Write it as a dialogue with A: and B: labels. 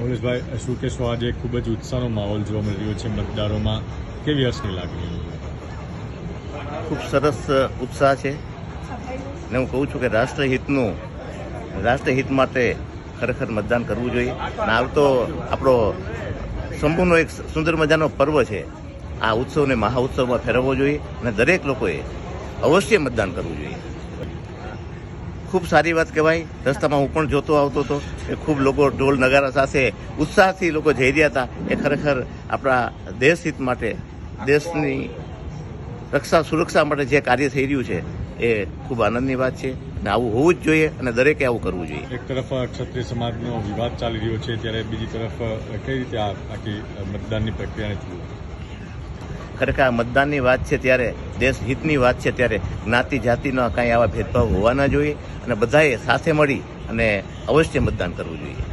A: મૌલેશભાઈ, શું કહેશો? આજે ખૂબ જ ઉત્સાહનો માહોલ જોવા મળી રહ્યો છે મતદારોમાં. કેવી હર્ષની લાગણી
B: ખૂબ સરસ ઉત્સાહ છે. ને હું કહું છું કે રાષ્ટ્રહિતનું, રાષ્ટ્રહિત માટે ખરેખર મતદાન કરવું જોઈએ. અને આવતો આપણો સંપૂર્ણ એક સુંદર મજાનો પર્વ છે. આ ઉત્સવને મહાઉત્સવમાં ફેરવવો જોઈએ અને દરેક લોકોએ અવશ્ય મતદાન કરવું જોઈએ. ખૂબ સારી વાત કહેવાય રસ્તામાં હું પણ જોતો આવતો હતો કે ખૂબ લોકો ઢોલ નગારા સાથે ઉત્સાહથી લોકો જઈ રહ્યા હતા. એ ખરેખર આપણા દેશ હિત માટે, દેશની રક્ષા, સુરક્ષા માટે જે કાર્ય થઈ રહ્યું છે, એ ખૂબ આનંદની વાત છે. અને આવું હોવું જ જોઈએ અને દરેકે આવું કરવું જોઈએ.
A: એક તરફ ક્ષત્રિય સમાજનો વિવાદ ચાલી રહ્યો છે, ત્યારે બીજી તરફ કઈ રીતે આખી મતદાનની પ્રક્રિયાને જોવું?
B: ખરેખર આ મતદાનની વાત છે ત્યારે, દેશ હિતની વાત છે ત્યારે જ્ઞાતિ જાતિનો કાંઈ આવા ભેદભાવ હોવા ના જોઈએ અને બધાએ સાથે મળી અને અવશ્ય મતદાન કરવું જોઈએ.